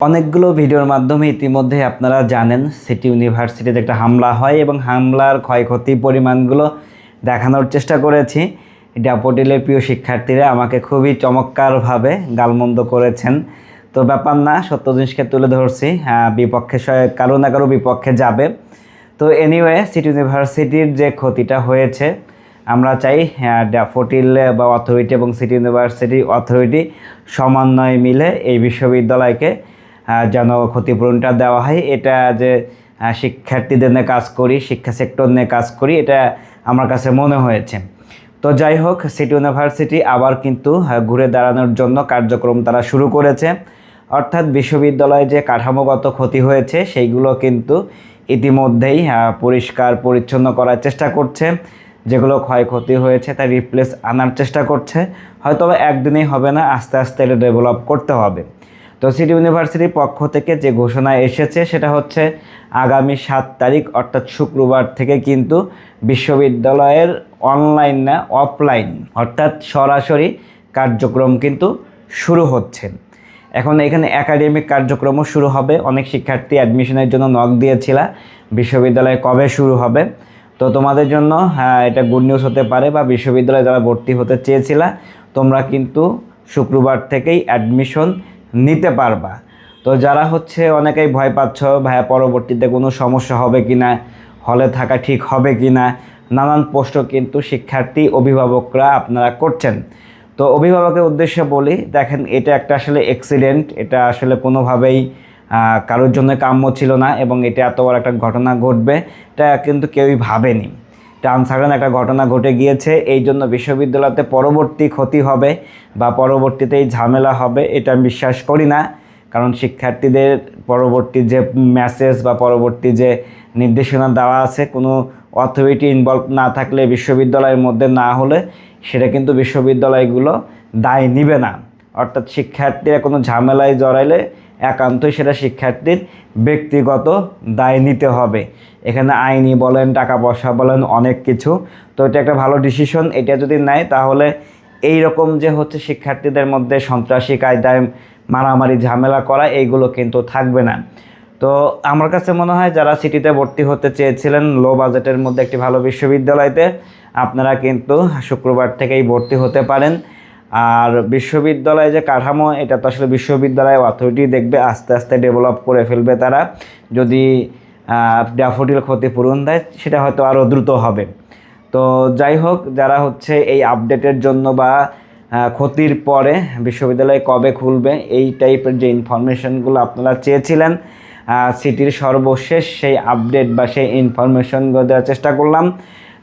অনেকগুলো ভিডিওর মাধ্যমে ইতিমধ্যে আপনারা জানেন সিটি ইউনিভার্সিটিতে একটা হামলা হয় এবং হামলার ক্ষয়ক্ষতি পরিমাণগুলো দেখানোর চেষ্টা করেছি। ড্যাপোটিলের প্রিয় শিক্ষার্থীরা আমাকে খুবই চমৎকারভাবে গালমন্দ করেছেন। তো ব্যাপার না, সত্য জিনিসকে তুলে ধরছি বিপক্ষে কারও না কারও বিপক্ষে যাবে। তো এনিওয়ে সিটি ইউনিভার্সিটির যে ক্ষতিটা হয়েছে, আমরা চাই ড্যাফোটিল বা অথরিটি এবং সিটি ইউনিভার্সিটি অথরিটি সমন্বয় মিলে এই বিশ্ববিদ্যালয়কে যেন ক্ষতিপূরণটা দেওয়া হয়। এটা যে শিক্ষার্থীদের নিয়ে কাজ করি, শিক্ষা সেক্টর নিয়ে কাজ করি, এটা আমার কাছে মনে হয়েছে। তো যাই হোক সিটি ইউনিভার্সিটি আবার কিন্তু ঘুরে দাঁড়ানোর জন্য কার্যক্রম তারা শুরু করেছে। অর্থাৎ বিশ্ববিদ্যালয়ে যে কাঠামোগত ক্ষতি হয়েছে, সেইগুলো কিন্তু ইতিমধ্যেই পরিষ্কার পরিচ্ছন্ন করার চেষ্টা করছে। যেগুলো ক্ষয়ক্ষতি হয়েছে তা রিপ্লেস আনার চেষ্টা করছে। হয়তো একদিনেই হবে না, আস্তে আস্তে এটা ডেভেলপ করতে হবে। তো সিটি ইউনিভার্সিটির পক্ষ থেকে যে ঘোষণা এসেছে সেটা হচ্ছে আগামী সাত তারিখ অর্থাৎ শুক্রবার থেকে কিন্তু বিশ্ববিদ্যালয়ের অনলাইন না অফলাইন অর্থাৎ সরাসরি কার্যক্রম কিন্তু শুরু হচ্ছে। এখন এখানে একাডেমিক কার্যক্রমও শুরু হবে। অনেক শিক্ষার্থী অ্যাডমিশনের জন্য নক দিয়েছিল। বিশ্ববিদ্যালয়ে কবে শুরু হবে? তো তোমাদের জন্য হ্যাঁ, এটা গুড নিউজ হতে পারে বা বিশ্ববিদ্যালয়ে যারা ভর্তি হতে চেয়েছিলা তোমরা কিন্তু শুক্রবার থেকেই অ্যাডমিশন নিতে পারবা। তো যারা হচ্ছে অনেকেই ভয় পাচ্ছ, ভাইয়া, পরবর্তীতে কোনো সমস্যা হবে কি না হলে থাকা ঠিক হবে কি না নানান প্রশ্ন কিন্তু শিক্ষার্থী, অভিভাবকরা আপনারা করছেন। তো অভিভাবকের উদ্দেশ্যে বলি, দেখেন, এটা একটা আসলে অ্যাক্সিডেন্ট এটা আসলে কোনোভাবেই কারোর জন্য কাম্য ছিল না এবং এটা এত বড় একটা ঘটনা ঘটবে, এটা কিন্তু কেউই ভাবেনি। এটা একটা ঘটনা ঘটে গিয়েছে, এই জন্য বিশ্ববিদ্যালয়তে পরবর্তী ক্ষতি হবে বা পরবর্তীতে এই ঝামেলা হবে, এটা আমি বিশ্বাস করি না। কারণ শিক্ষার্থীদের পরবর্তী যে মেসেজ বা পরবর্তী যে নির্দেশনা দেওয়া আছে, কোনো অথরিটি ইনভলভ না থাকলে বিশ্ববিদ্যালয়ের মধ্যে না হলে সেটা কিন্তু বিশ্ববিদ্যালয়গুলো দায় নিবে না। অর্থাৎ শিক্ষার্থীরা কোনো ঝামেলায় জড়াইলে একান্তই সেটা শিক্ষার্থীর ব্যক্তিগত দায় নিতে হবে। এখানে আইনি বলেন, টাকা পয়সা বলেন, অনেক কিছু। তো এটা একটা ভালো ডিসিশন এটা যদি নেয় তাহলে এই রকম যে হচ্ছে শিক্ষার্থীদের মধ্যে সন্ত্রাসী কায়দায় মারামারি, ঝামেলা করা, এইগুলো কিন্তু থাকবে না। তো আমার কাছে মনে হয় যারা সিটিতে ভর্তি হতে চেয়েছিলেন লো বাজেটের মধ্যে একটি ভালো বিশ্ববিদ্যালয়তে, আপনারা কিন্তু শুক্রবার থেকেই ভর্তি হতে পারেন। আর বিশ্ববিদ্যালয়ে যে কাঠামো, এটা তো আসলে বিশ্ববিদ্যালয় অথরিটি দেখবে, আস্তে আস্তে ডেভেলপ করে ফেলবে তারা। যদি ড্যাফোডিল ক্ষতিপূরণ দেয়, সেটা হয়তো আরও দ্রুত হবে। তো যাই হোক, যারা হচ্ছে এই আপডেটের জন্য বা ক্ষতির পরে বিশ্ববিদ্যালয় কবে খুলবে, এই টাইপের যে ইনফরমেশনগুলো আপনারা চেয়েছিলেন সিটির সর্বশেষ সেই আপডেট বা সেই ইনফরমেশনগুলো দেওয়ার চেষ্টা করলাম।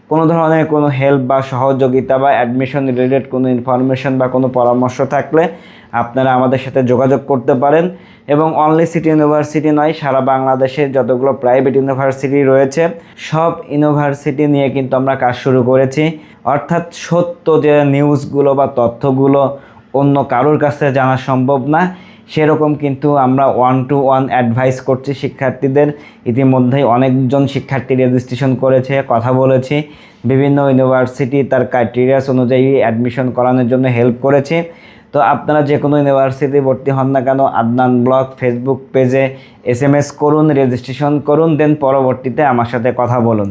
কোনো ধরনের কোনো হেল্প বা সহযোগিতা বা অ্যাডমিশন রিলেটেড কোনো ইনফরমেশন বা কোনো পরামর্শ থাকলে আপনারা আমাদের সাথে যোগাযোগ করতে পারেন। এবং অনলি সিটি ইউনিভার্সিটি নয়, সারা বাংলাদেশে যতগুলো প্রাইভেট ইউনিভার্সিটি রয়েছে, সব ইউনিভার্সিটি নিয়ে কিন্তু আমরা কাজ শুরু করেছি। অর্থাৎ সত্য যে নিউজগুলো বা তথ্যগুলো অন্য কারোর কাছে জানা সম্ভব না। সেরকম কিন্তু আমরা ওয়ান টু ওয়ান অ্যাডভাইস করছি শিক্ষার্থীদের। ইতিমধ্যেই অনেকজন শিক্ষার্থী রেজিস্ট্রেশন করেছে, কথা বলেছি। বিভিন্ন ইউনিভার্সিটি তার ক্রাইটেরিয়াস অনুযায়ী অ্যাডমিশন করানোর জন্য হেল্প করেছে। তো আপনারা যে কোনো ইউনিভার্সিটি ভর্তি হন না কেন, আদনান ব্লগ ফেসবুক পেজে এস করুন রেজিস্ট্রেশন করুন দেন পরবর্তীতে আমার সাথে কথা বলুন।